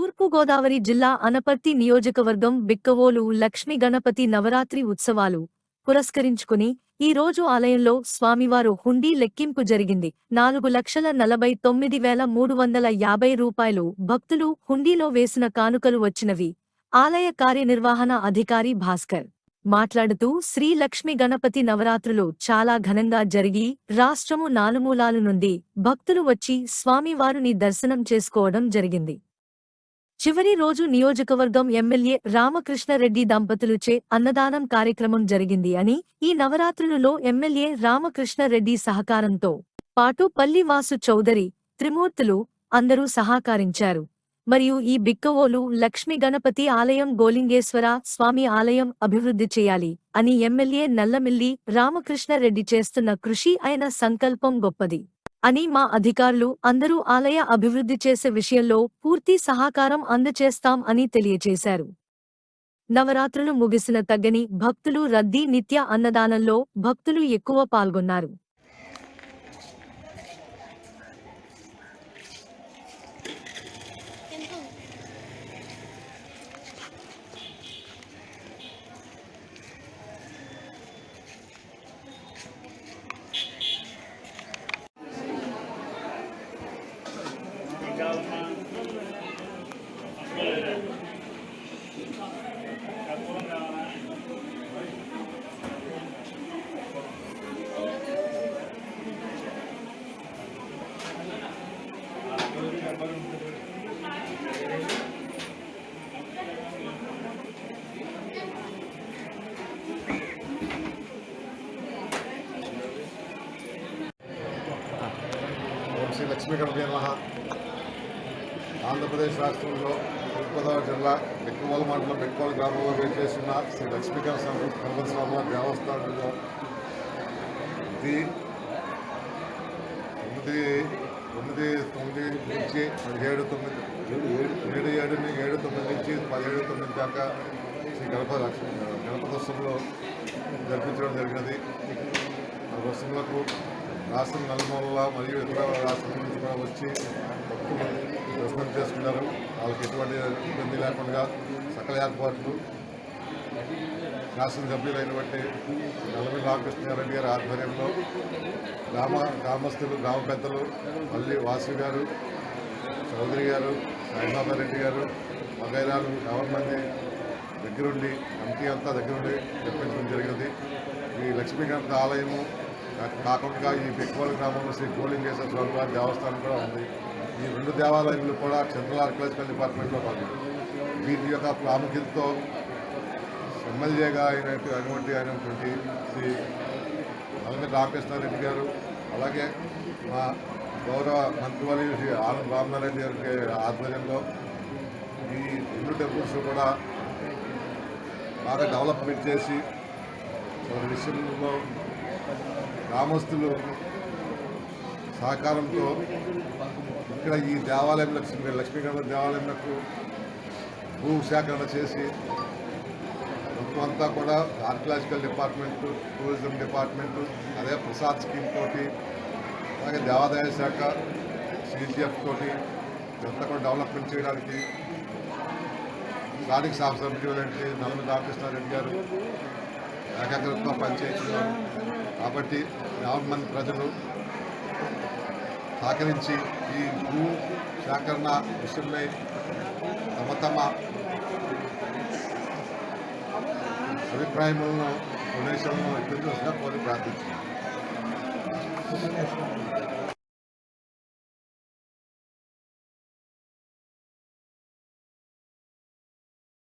తూర్పుగోదావరి జిల్లా అనపర్తి నియోజకవర్గం బిక్కవోలు లక్ష్మీ గణపతి నవరాత్రి ఉత్సవాలు పురస్కరించుకుని ఈ రోజు ఆలయంలో స్వామివారు హుండీ లెక్కింపు జరిగింది. నాలుగు లక్షల నలభై తొమ్మిది వేల మూడు వందల యాభై రూపాయలు భక్తులు హుండీలో వేసిన కానుకలు వచ్చినవి. ఆలయ కార్యనిర్వహణ అధికారి భాస్కర్ మాట్లాడుతూ శ్రీ లక్ష్మి గణపతి నవరాత్రులు చాలా ఘనంగా జరిగి రాష్ట్రము నాలుమూలాల నుండి భక్తులు వచ్చి స్వామివారిని దర్శనం చేసుకోవడం జరిగింది. చివరి రోజు నియోజకవర్గం ఎమ్మెల్యే రామకృష్ణారెడ్డి దంపతులుచే అన్నదానం కార్యక్రమం జరిగింది అని ఈ నవరాత్రులలో ఎమ్మెల్యే రామకృష్ణారెడ్డి సహకారంతో పాటు పల్లివాసు చౌదరి త్రిమూర్తులు అందరూ సహకరించారు. మరియు ఈ బిక్కవోలు లక్ష్మీ గణపతి ఆలయం గోలింగేశ్వర స్వామి ఆలయం అభివృద్ధి చేయాలి అని ఎమ్మెల్యే నల్లమిల్లి రామకృష్ణారెడ్డి చేస్తున్న కృషి అయిన సంకల్పం గొప్పది. అని మా అధికారులు అందరూ ఆలయ అభివృద్ధి చేసే విషయంలో పూర్తి సహకారం అందచేస్తాం అని తెలియజేశారు నవరాత్రులు ముగిసిన తగ్గని భక్తులు రద్దీ నిత్య అన్నదానంలో భక్తులు ఎక్కువ పాల్గొన్నారు. శ్రీ లక్ష్మీ గణపతి నమః. ఆంధ్రప్రదేశ్ రాష్ట్రంలో తూర్పుగోదావరి జిల్లా బెక్కమూల మండలం బెక్కమూల గ్రామంలో వేచేసిన శ్రీ లక్ష్మీ గణపతి స్వామి దేవస్థానంలో ఇది తొమ్మిది తొమ్మిది తొమ్మిది నుంచి పదిహేడు తొమ్మిది. ఏడు ఏడు ఏడు తొమ్మిది నుంచి పదిహేడు తొమ్మిది దాకా శ్రీ గణప గణపతోత్సవంలో జరిపించడం జరిగినది. ఆ ఉత్సవాలకు రాష్ట్రం నలుమూలల మరియు ఇతర రాష్ట్రం నుంచి కూడా వచ్చి భక్తులు దర్శనం చేసుకున్నారు. వాళ్ళకి ఎటువంటి ఇబ్బంది లేకుండా సకల ఏర్పాట్లు శాసన సభ్యులైనటువంటి నల్లమి రామకృష్ణారెడ్డి గారి ఆధ్వర్యంలో గ్రామ గ్రామస్తులు గ్రామ పెద్దలు మళ్ళీ వాసు గారు చౌదరి గారు సాయిబాబారెడ్డి గారు వగైరాలు యాభై దగ్గరుండి కమిటీ అంతా దగ్గరుండి తెప్పించడం జరిగింది. ఈ లక్ష్మీకాంత ఆలయము కాకుండా ఈ బెక్కువల గ్రామంలో శ్రీ గోలింగేశ్వర స్వామి దేవస్థానం కూడా ఉంది. ఈ రెండు దేవాలయాలు కూడా సెంట్రల్ ఆర్కియాలజికల్ డిపార్ట్మెంట్లో ఉంది వీటి యొక్క ప్రాముఖ్యతతో ఎమ్మెల్యేగా అయినట్టు అయినటువంటి అయినటువంటి శ్రీ నల్లమిల్లి రామకృష్ణారెడ్డి గారు అలాగే మా గౌరవ మంత్రివర్యులు శ్రీ ఆనంద్ రామనారాయణ గారి ఆధ్వర్యంలో ఈ రెండు టెంపుల్స్ కూడా బాగా డెవలప్మెంట్ చేసి విషయంలో గ్రామస్తులు సహకారంతో ఇక్కడ ఈ దేవాలయం లక్ష్మీ లక్ష్మీగణ దేవాలయంకు భూ సేకరణ చేసి మొత్తం అంతా కూడా ఆర్కియలాజికల్ డిపార్ట్మెంట్ టూరిజం డిపార్ట్మెంట్ అదే ప్రసాద్ స్కీమ్ తోటి అలాగే దేవాదాయ శాఖ సిజిఎఫ్ తోటి ఇదంతా కూడా డెవలప్మెంట్ చేయడానికి స్థానిక సభ్యులంటే నల్లమి రామకృష్ణారెడ్డి గారు ఏకాగ్రతతో పనిచేస్తున్నారు కాబట్టి యాభై మంది ప్రజలు సహకరించి ఈ భూ సేకరణ విషయమై తమ తమ అభిప్రాయములను డొనేషన్లను ఇప్పించవలసిన కోరి ప్రార్థించున్నాను